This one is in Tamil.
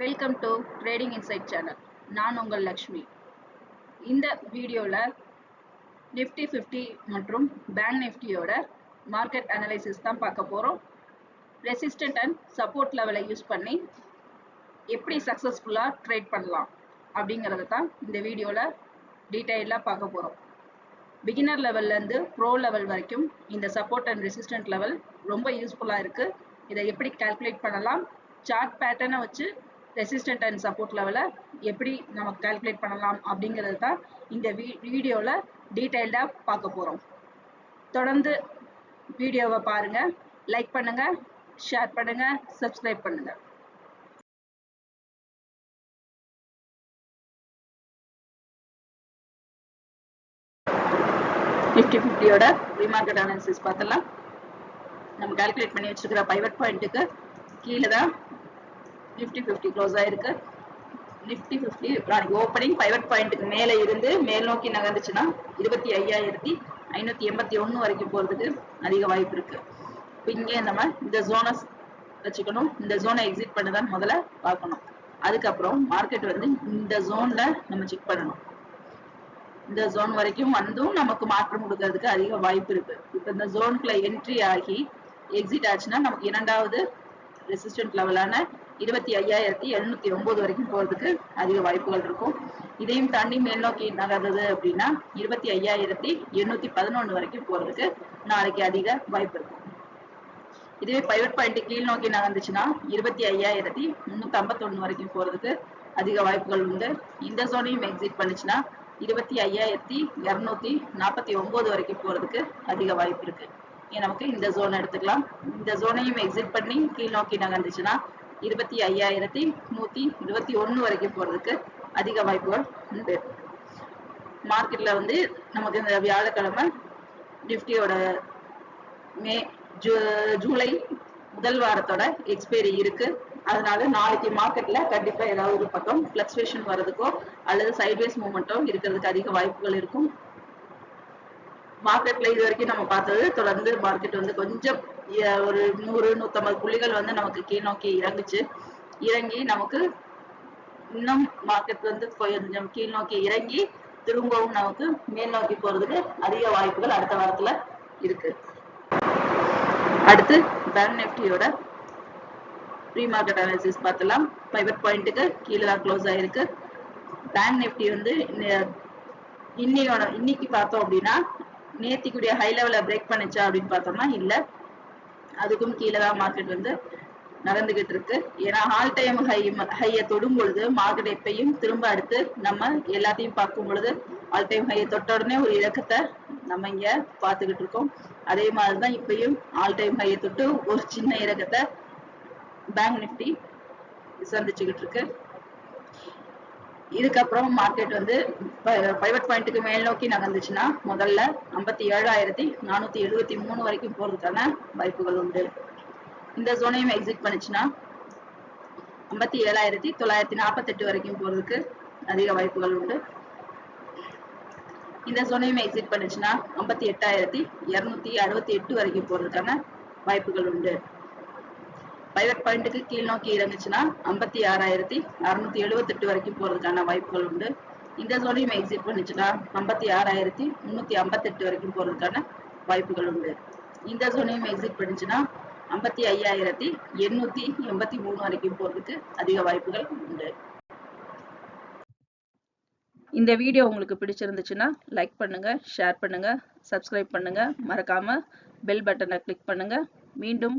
Welcome to trading inside channel நான் உங்கள் லக்ஷ்மி. இந்த வீடியோவில் நிஃப்டி ஃபிஃப்டி மற்றும் பேங்க் நிஃப்டியோட மார்க்கெட் அனலைசிஸ் தான் பார்க்க போகிறோம் ரெசிஸ்டன்ட் அண்ட் சப்போர்ட் லெவலை யூஸ் பண்ணி எப்படி சக்ஸஸ்ஃபுல்லாக ட்ரேட் பண்ணலாம் அப்படிங்கிறத தான் இந்த வீடியோவில் டீட்டெயிலாக பார்க்க போகிறோம் பிகினர் லெவல்லேருந்து ப்ரோ லெவல் வரைக்கும் இந்த சப்போர்ட் அண்ட் ரெசிஸ்டன்ட் லெவல் ரொம்ப யூஸ்ஃபுல்லாக இருக்குது இதை எப்படி கால்குலேட் பண்ணலாம்? சார்ட் பேட்டர்னை வச்சு ரெசிஸ்டன்ட் அண்ட் சப்போர்ட் லெவலை எப்படி நம்ம கால்குலேட் பண்ணலாம் அப்படிங்கிறது தான் இந்த வீ வீடியோவில் டீட்டெயில்டாக பார்க்க போகிறோம் தொடர்ந்து வீடியோவை பாருங்கள் லைக் பண்ணுங்கள் ஷேர் பண்ணுங்கள் சப்ஸ்கிரைப் பண்ணுங்கள் நிஃப்டி ஃபிஃப்டியோட ரீமார்க்கெட் அனாலிசிஸ் பார்த்தலாம் நம்ம கால்குலேட் பண்ணி வச்சிருக்கிற பைவட் பாயிண்ட்டுக்கு கீழே தான் நிஃப்டி ஃபிஃப்டி க்ளோஸ் ஆயிருக்கு. நிஃப்டி ஃபிஃப்டி ஓப்பனிங் பைவட் பாயிண்ட்டுக்கு மேலே இருந்து மேல் நோக்கி நகர்ந்துச்சுன்னா இருபத்தி ஐயாயிரத்தி ஐநூற்றி எண்பத்தி ஒன்று வரைக்கும் போகிறதுக்கு அதிக வாய்ப்பு இருக்கு. இப்போ இங்கே நம்ம இந்த ஜோனை வச்சுக்கணும். இந்த ஜோனை எக்ஸிட் பண்ணதான் முதல்ல பார்க்கணும். அதுக்கப்புறம் மார்க்கெட் வந்து இந்த ஜோனில் நம்ம செக் பண்ணணும். இந்த ஜோன் வரைக்கும் வந்தும் நமக்கு மாற்றம் கொடுக்கறதுக்கு அதிக வாய்ப்பு இருக்கு. இப்போ இந்த ஜோனுக்குள்ள என்ட்ரி ஆகி எக்ஸிட் ஆச்சுன்னா நமக்கு இரண்டாவது ரெசிஸ்டன்ட் லெவலான இருபத்தி ஐயாயிரத்தி எழுநூத்தி ஒன்பது வரைக்கும் போறதுக்கு அதிக வாய்ப்புகள் இருக்கும். இதையும் தாண்டி மேல் நோக்கி நகர்ந்தது அப்படின்னா இருபத்தி ஐயாயிரத்தி எண்ணூத்தி பதினொன்று வரைக்கும் போறதுக்கு நாளைக்கு அதிக வாய்ப்பு இருக்கும். இதுவே பைவட் பாயிண்ட் கீழ் நோக்கி நகர்ந்துச்சுன்னா இருபத்தி ஐயாயிரத்தி முன்னூத்தி ஐம்பத்தொன்னு வரைக்கும் போறதுக்கு அதிக வாய்ப்புகள் உண்டு. இந்த சோனையும் எக்ஸிட் பண்ணுச்சுன்னா இருபத்தி ஐயாயிரத்தி இரநூத்தி நாற்பத்தி ஒன்பது வரைக்கும் போறதுக்கு அதிக வாய்ப்பு இருக்கு. நமக்கு இந்த ஜோன் எடுத்துக்கலாம். இந்த ஜோனையும் எக்ஸிட் பண்ணி கீழ் நோக்கி நகர்ந்துச்சுன்னா இருபத்தி ஐயாயிரத்தி நூத்தி இருபத்தி ஒன்னு வரைக்கும் போறதுக்கு அதிக வாய்ப்புகள் உண்டு. மார்க்கெட்ல வந்து நமக்கு இந்த வியாழக்கிழமை நிஃப்டியோட மே ஜூ ஜூலை முதல் வாரத்தோட எக்ஸ்பைரி இருக்கு. அதனால நாளைக்கு மார்க்கெட்ல கண்டிப்பா ஏதாவது ஒரு பக்கம் பிளக்சுவேஷன் வர்றதுக்கோ அல்லது சைட்வேஸ் மூமெண்ட்டோ இருக்கிறதுக்கு அதிக வாய்ப்புகள் இருக்கும். மார்க்கெட்ல இது வரைக்கும் நம்ம பார்த்தது தொடர்ந்து மார்க்கெட் வந்து கொஞ்சம் ஒரு நூறு நூத்தம்பது புள்ளிகள் வந்து நமக்கு கீழ் நோக்கி இறங்குச்சு. இறங்கி நமக்கு இன்னும் மார்க்கெட் வந்து கொஞ்சம் கீழ் நோக்கி இறங்கி திரும்பவும் நமக்கு மேல் நோக்கி போறதுக்கு அதிக வாய்ப்புகள் அடுத்த வாரத்துல இருக்கு. அடுத்து பேங்க் நிப்டியோட ப்ரீ மார்க்கெட் அனாலிசிஸ் பார்த்தலாம். பைவர் பாயிண்ட்டுக்கு கீழே தான் க்ளோஸ் ஆயிருக்கு. பேங்க் நிஃப்டி வந்து இன்னையோட இன்னைக்கு பார்த்தோம் அப்படின்னா நேத்திக்குடைய ஹை லெவலை பிரேக் பண்ணுச்சா அப்படின்னு பார்த்தோம்னா இல்லை. அதுக்கும் கீழே தான் மார்க்கெட் வந்து நடந்துகிட்டு இருக்கு. ஏன்னா ஆல் டைம் ஹை ஹையை தொடும் பொழுது மார்க்கெட் எப்பையும் திரும்ப அடுத்து நம்ம எல்லாத்தையும் பார்க்கும் பொழுது ஆல் டைம் ஹையை தொட்ட உடனே ஒரு இலக்கத்தை நம்ம இங்க பார்த்துக்கிட்டு இருக்கோம். அதே மாதிரிதான் இப்பயும் ஆல் டைம் ஹையை தொட்டு ஒரு சின்ன இலக்கத்தை பேங்க் நிஃப்டி சந்திச்சுக்கிட்டு இருக்கு. இதுக்கப்புறம் மார்க்கெட் வந்து பைவட் பாயிண்ட்டுக்கு மேல் நோக்கி நகர்ந்துச்சுன்னா முதல்ல ஐம்பத்தி ஏழாயிரத்தி நானூத்தி எழுபத்தி மூணு வரைக்கும் போறதுக்கான வாய்ப்புகள் உண்டு. இந்த ஜோனையும் எக்ஸிட் பண்ணுச்சுன்னா ஐம்பத்தி ஏழாயிரத்தி தொள்ளாயிரத்தி நாற்பத்தெட்டு வரைக்கும் போறதுக்கு அதிக வாய்ப்புகள் உண்டு. இந்த ஜோனையும் எக்ஸிட் பண்ணுச்சுன்னா ஐம்பத்தி எட்டாயிரத்தி இருநூத்தி அறுபத்தி எட்டு வரைக்கும் போறதுக்கான வாய்ப்புகள் உண்டு. பைவட் பாயிண்ட்டுக்கு கீழ் நோக்கி இறங்குச்சுன்னா ஐம்பத்தி ஆறாயிரத்தி அறுநூத்தி எழுபத்தி எட்டு வரைக்கும் போறதுக்கான வாய்ப்புகள் உண்டு. இந்த ஜோனையும் எக்ஸிட் பண்ணுச்சுன்னா ஐம்பத்தி ஆறாயிரத்தி முன்னூத்தி ஐம்பத்தி எட்டு வரைக்கும் போறதுக்கான வாய்ப்புகள் உண்டு. இந்த ஜோனையும் எக்ஸிட் பண்ணிச்சுன்னா ஐம்பத்தி ஐயாயிரத்தி எண்ணூத்தி எண்பத்தி மூணு வரைக்கும் போறதுக்கு அதிக வாய்ப்புகள் உண்டு. இந்த வீடியோ உங்களுக்கு பிடிச்சிருந்துச்சுன்னா லைக் பண்ணுங்க ஷேர் பண்ணுங்க சப்ஸ்கிரைப் பண்ணுங்க. மறக்காம பெல் பட்டனை கிளிக் பண்ணுங்க. மீண்டும்